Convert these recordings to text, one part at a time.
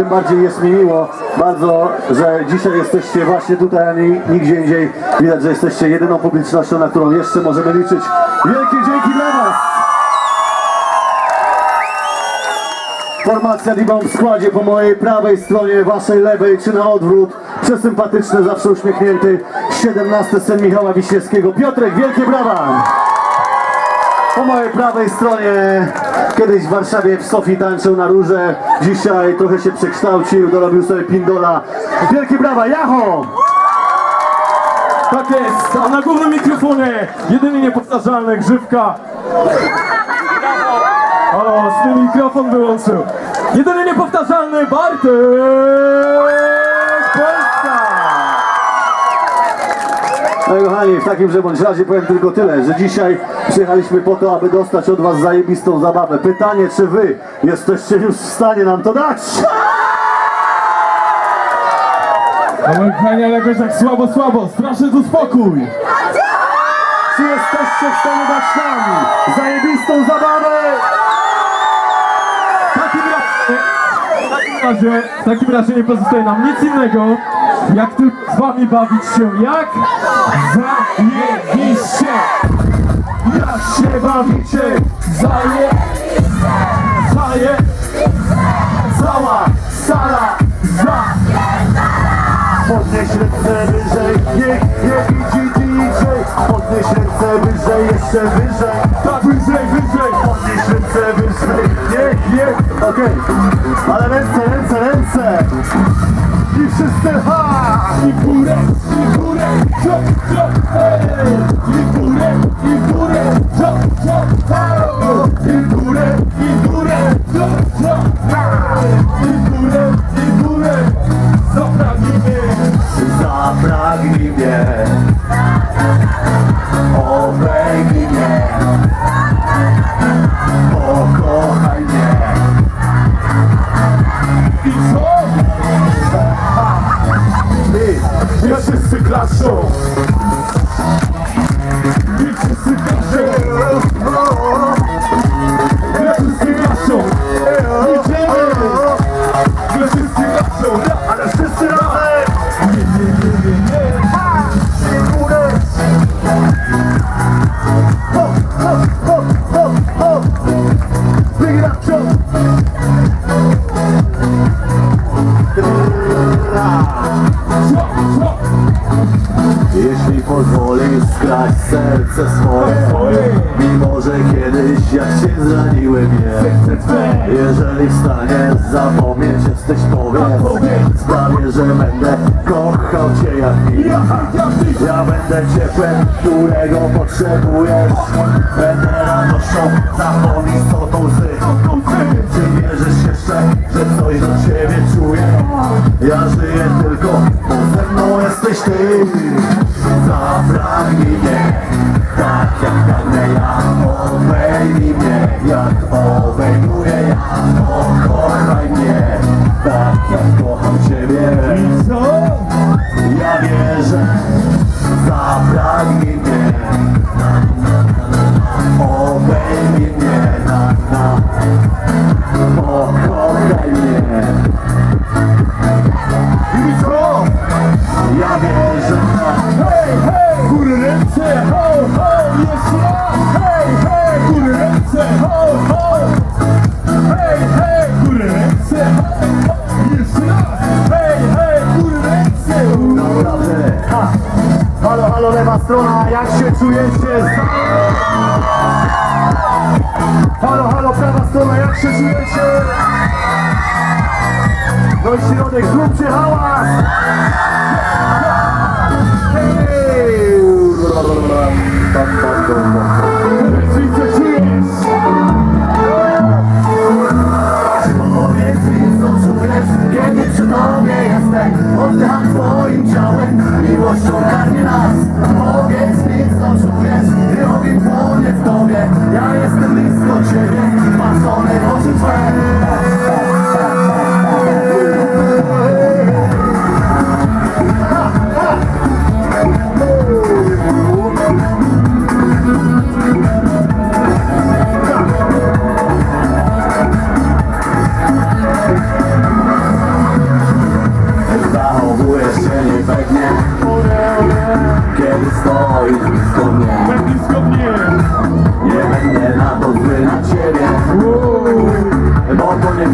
Tym bardziej jest mi miło bardzo, że dzisiaj jesteście właśnie tutaj, a nie nigdzie indziej. Widać, że jesteście jedyną publicznością, na którą jeszcze możemy liczyć. Wielkie dzięki dla Was! Formacja Libą w składzie po mojej prawej stronie, waszej lewej, czy na odwrót. Przesympatyczny, zawsze uśmiechnięty. 17 sen Michała Wiśniewskiego. Piotrek, wielkie brawa! Po mojej prawej stronie kiedyś w Warszawie w Sofii tańczył na róże. Dzisiaj trochę się przekształcił, dorobił sobie pindola. Wielkie brawa, Jacho! Tak jest, a na głównym mikrofonie jedyny niepowtarzalny Grzywka. Halo, swój mikrofon wyłączył. Jedyny niepowtarzalny Bartek No i kochani, w takim że bądź razie powiem tylko tyle, że dzisiaj przyjechaliśmy po to, aby dostać od was zajebistą zabawę. Pytanie, czy wy jesteście już w stanie nam to dać? Ale kochani, ale jakoś tak słabo, słabo, straszny tu spokój. Czy jesteście w stanie dać nam zajebistą zabawę? W takim razie, w takim razie nie pozostaje nam nic innego, jak tylko z wami bawić się? Jak? Zajebiście. Jak się bawicie, zaje, zaje, Cała sala za Podnieś ręce wyżej, niech nie widzi DJ Podnieś ręce wyżej, jeszcze wyżej. Tak wyżej, wyżej. Podnieś ręce wyżej, niech, niech Okej, ale ręce, ręce, ręce I wszyscy ha! I górę, i górę, ciop, ciop, hej! I górę, i górę, ciop, ciop, hej! I górę, i górę, ciop, ciop, hej! I górę, i górę, zapragniemy! Zapragnij mnie Ciop! Jeśli pozwolisz skrać serce swoje że kiedyś jak cię zraniłem je Jeżeli w stanie zapomnieć jesteś powiedz Sprawię, że będę kochał cię jak nic Ja będę ciepłem, którego potrzebujesz. Będę radością, zapomnij co to łzy. Czy wierzysz jeszcze, że coś do ciebie czuję? Ja żyję tylko, bo ze mną jesteś ty. Zapragnij mnie, strona, jak się czujecie? Halo, halo, prawa strona, jak się czujecie? No i środek, zróbcie hałas! Czyli co czujesz? Powiedz mi, co czujesz, kiedy przy tobie jestem Oddam twoim ciałem, miłością karmi nas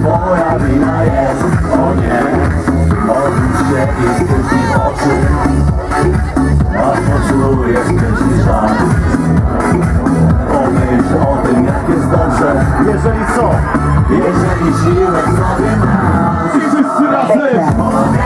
Moja wina jest, o nie Modlić się i